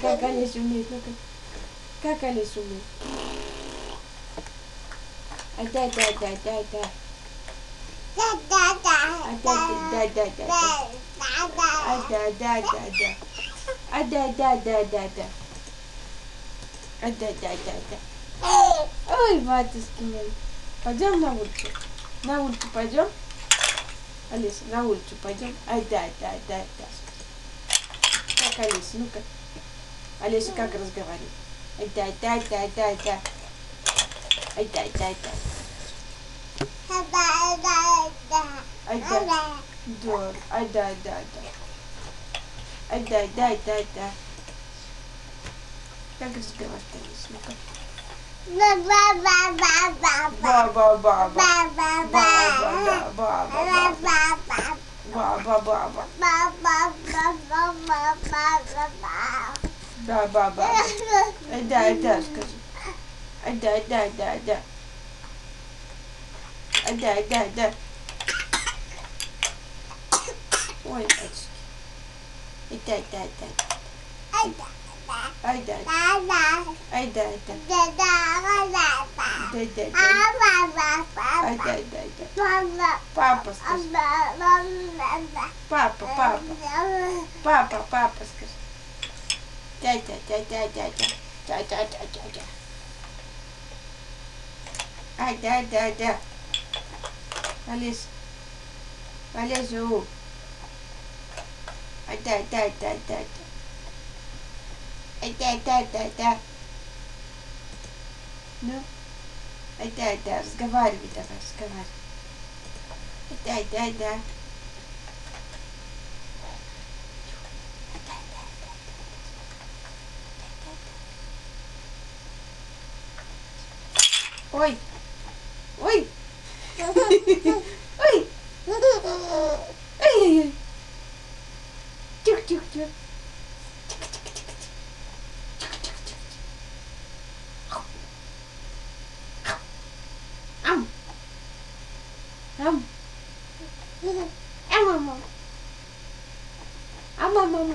Как Олеся умеет, ну-ка. Как Олеся умеет? Отдай, дай, дай, дай, дай. Отдай, дай, дай, дай, дай. Отдай, дай, дай, дай. Отдай, дай, дай, дай, дай. Отдай, дай, дай, дай. Ой, матушки мои. Пойдем на улицу. На улицу пойдем. Алиса, на улицу пойдем. Ай, дай, дай, дай, дай. Как Алиса, ну-ка. Олеся как разговаривает? Ай, дай, дай, дай, дай, дай. Ай, дай, дай, дай. Ай, дай. Да. Ай, дай, дай, дай. Ай, дай, дай, дай, дай. Как разговаривает Олеся? Ну-ка. Ба-ба-ба-ба. Да, баба. Ай, да, ай, да, скажи. Ай, да, ай, да, ай, да, ай, да. Ай, да, ай, да, ай, да. Ой, батюшки. Ай, да, ай, да, ай, да. Ай, да, ай, да. Ай, да, ай. Да, да, да. Ай, да, ай, да, ай, да. Папа, скажи. Папа, папа. Папа, папа, скажи. Дядя. Ай, да, да, да. Алис. Алису. Ай, да, да, да, да, да. Ай, да, да, да, да. Ну? Ай, да, да, разговаривай давай, разговаривай. Ай, да, да, да. Oi! Oi! Oi! Ai, ai, ai! Tchuk, tchuk, tchuk! Mama. Mama, mama.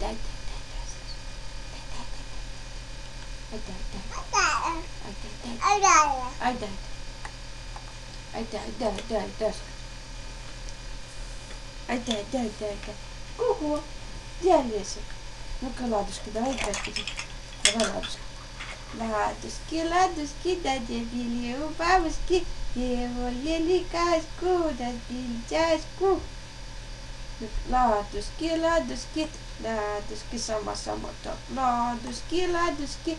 Дай. Ого, где Олеся? Ну-ка, ладушка, давай иди. Давай, ладушка. Ладушки, ладушки, да дебили у бабушки. Его лили кашку, да били чашку. Ладушки, ладушки, ладушки, сама-сама так. Ладушки, ладушки.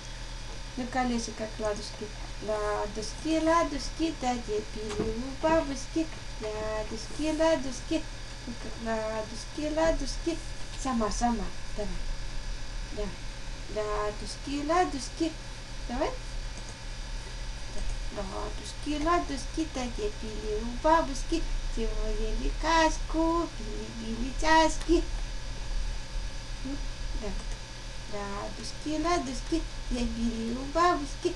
Ну-ка, Олеся, как ладушки. Ладушки, ладушки, да дебили у бабушки. Ладушки, ладушки. Ладушки, ладушки. Сама-сама, давай. Давай. Ладушки, ладушки. Давай. Ладушки, ладушки, такие пили у бабушки. Сегодня кашку, пили-били чашки. Ну, да. Ладушки, ладушки, я били у бабушки.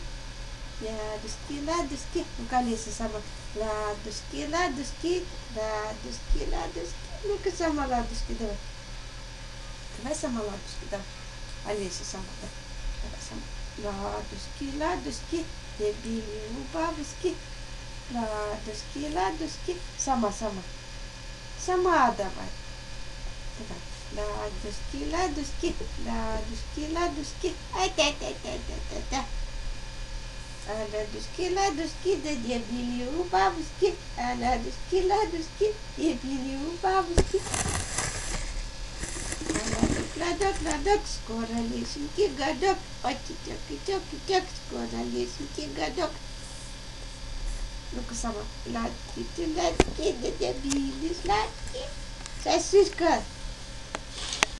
Ладушки, ладушки. Ну-ка, Леся сама. Ладушки, ладушки, ладушки, ладушки. Ну-ка, сама ладушки, давай. Давай сама ладушки, давай. Олеся сама, да. Давай сама. Радостки, радостки, дебили бабушки? Ладушки, ладушки, Сама, сама. Сама давай. Давай. Ладушки-лядуски, ладоски, ладушки. Ай-те-те-те-та-та-та. А ладоски, ладоски, да дебили у бабушки. А ладоски, ладоски, дебили у бабушки. Ладок, ладок, скоро лесенький годок. Оти-тек, тек, тек, скоро лесенький годок. Ну-ка сама. Ладки, ладки, да добили сладки. Сосиска,